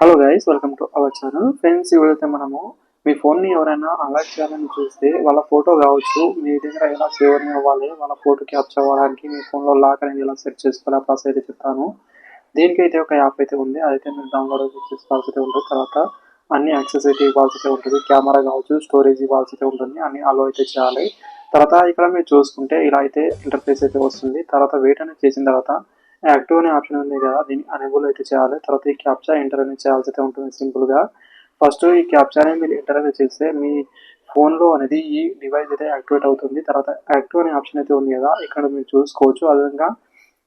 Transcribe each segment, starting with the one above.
Hello guys welcome to our channel friends ఇప్పుడైతే మనము మీ ఫోన్ని ఎవరైనా అలర్ట్ చేయాలని చూస్తే వాళ్ళ ఫోటో కావచ్చు మీ దగ్గర ఎలా సేవర్ని అవ్వాలి వాళ్ళ ఫోటో క్యాప్చర్ అవ్వడానికి మీ ఫోన్లో లాక్ అనేది ఎలా సెట్ చేసుకోవాలి ఆ ప్రాసెస్ అయితే చెప్తాను. దీనికైతే ఒక యాప్ అయితే ఉంది. అదైతే మీరు డౌన్లోడ్ అయితే చేసుకోవాల్సి అయితే ఉంటుంది. తర్వాత అన్ని యాక్సెస్ అయితే ఇవ్వాల్సి అయితే ఉంటుంది. కెమెరా కావచ్చు స్టోరేజ్ ఇవ్వాల్సి అయితే ఉంటుంది. అన్ని అలో అయితే చేయాలి. తర్వాత ఇక్కడ మీరు చూసుకుంటే ఇలా అయితే ఇంటర్ఫేస్ అయితే వస్తుంది. తర్వాత వెయిట్ అనేది చేసిన తర్వాత యాక్టివ్ అనే ఆప్షన్ ఉంది కదా దీన్ని అనేబుల్ అయితే చేయాలి. తర్వాత ఈ క్యాప్చా ఎంటర్ అనేది చేయాల్సి అయితే ఉంటుంది సింపుల్గా. ఫస్ట్ ఈ క్యాప్చా అనేది మీరు ఎంటర్ అనేది చేస్తే మీ ఫోన్లో అనేది ఈ డివైస్ అయితే యాక్టివేట్ అవుతుంది. తర్వాత యాక్టివ్ అనే ఆప్షన్ అయితే ఉంది కదా ఇక్కడ మీరు చూసుకోవచ్చు. అదేవిధంగా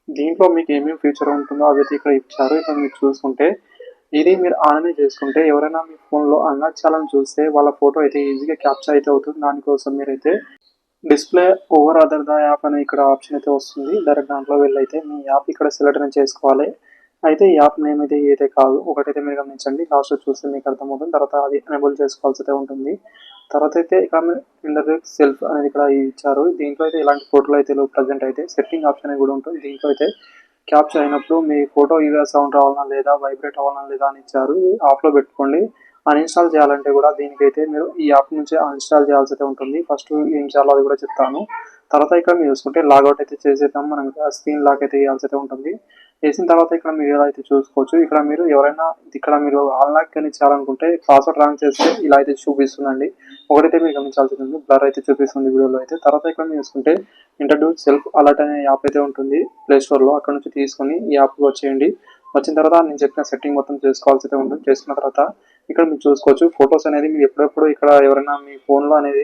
దీంట్లో మీకు ఏమేమి ఫీచర్ ఉంటుందో అవి అయితే ఇక్కడ ఇచ్చారు. ఇక్కడ మీరు చూసుకుంటే ఇది మీరు ఆన్ చేసుకుంటే ఎవరైనా మీ ఫోన్లో అన్లాక్ చూస్తే వాళ్ళ ఫోటో అయితే ఈజీగా క్యాప్చర్ అయితే అవుతుంది. దానికోసం మీరైతే display over other the app అనే ఇక్కడ ఆప్షన్ అయితే వస్తుంది. డైరెక్ట్ దాంట్లో వెళ్ళైతే మీ యాప్ ఇక్కడ సెలెక్ట్ అనేది చేసుకోవాలి. అయితే ఈ యాప్ నేమ్ అయితే ఏదైతే కాదు ఒకటైతే మీరు గమనించండి. లాస్ట్ చూస్తే మీకు అర్థమవుతుంది. తర్వాత అది ఎనేబుల్ చేసుకోవాల్సి అయితే ఉంటుంది. తర్వాత అయితే ఇక్కడ ఇంటర్నెట్ సెల్ఫ్ అనేది ఇక్కడ ఇచ్చారు. దీంట్లో అయితే ఇలాంటి ఫోటోలు అయితే ప్రజెంట్ అయితే సెట్టింగ్ ఆప్షన్ అనేది కూడా ఉంటుంది. దీంట్లో అయితే క్యాప్చర్ అయినప్పుడు మీ ఫోటో ఇవే సౌండ్ రావాలన్నా లేదా వైబ్రేట్ అవ్వాలన్నా లేదా అని ఇచ్చారు. ఆఫ్లో పెట్టుకోండి. అన్ఇన్స్టాల్ చేయాలంటే కూడా దీనికైతే మీరు ఈ యాప్ నుంచి అన్ఇన్స్టాల్ చేయాల్సి అయితే ఉంటుంది. ఫస్ట్ ఏం చేయాలో అది కూడా చెప్తాను. తర్వాత ఇక్కడ మీరు చూసుకుంటే లాగౌట్ అయితే చేసేద్దాం. మనం స్క్రీన్ లాక్ అయితే వేయాల్సి అయితే ఉంటుంది. వేసిన తర్వాత ఇక్కడ మీరు ఎలా అయితే చూసుకోవచ్చు ఇక్కడ మీరు ఎవరైనా ఇక్కడ మీరు ఆన్లాక్ కానీ చేయాలనుకుంటే పాస్వర్డ్ రాంగ్ చేస్తే ఇలా అయితే చూపిస్తుందండి. ఒకటైతే మీరు గమనించాల్సి ఉంటుంది బ్లర్ అయితే చూపిస్తుంది వీడియోలో అయితే. తర్వాత ఇక్కడ మీరు చూసుకుంటే ఇంట్రడ్యూస్ సెల్ఫ్ అలర్ట్ అనే యాప్ అయితే ఉంటుంది. ప్లే స్టోర్లో అక్కడ నుంచి తీసుకొని ఈ యాప్ వచ్చేయండి వచ్చిన తర్వాత నేను చెప్పిన సెట్టింగ్ మొత్తం చేసుకోవాల్సి అయితే ఉంటుంది. చేసుకున్న తర్వాత ఇక్కడ మీరు చూసుకోవచ్చు. ఫొటోస్ అనేది మీరు ఎప్పుడెప్పుడు ఇక్కడ ఎవరైనా మీ ఫోన్లో అనేది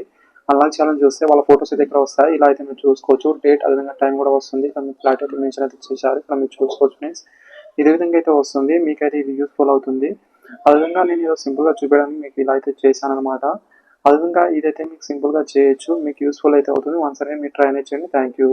అన్లాక్ చేయాలని చూస్తే వాళ్ళ ఫొటోస్ అయితే ఇక్కడ వస్తాయి. ఇలా అయితే మీరు చూసుకోవచ్చు. డేట్ అదేవిధంగా టైం కూడా వస్తుంది. ఇక్కడ మీరు ఫ్లాట్ అయితే మెన్షన్ అయితే చేశారు. ఇక్కడ మీరు చూసుకోవచ్చు ఫ్రెండ్స్ ఇదే విధంగా అయితే వస్తుంది. మీకైతే ఇది యూస్ఫుల్ అవుతుంది. అదేవిధంగా నేను ఇది సింపుల్గా చూపించడానికి మీకు ఇలా అయితే చేశాను అనమాట అదేవిధంగా ఇదైతే మీకు సింపుల్గా చేయొచ్చు. మీకు యూస్ఫుల్ అయితే అవుతుంది. వన్స్ అనేది మీరు ట్రై చేయండి. Thank you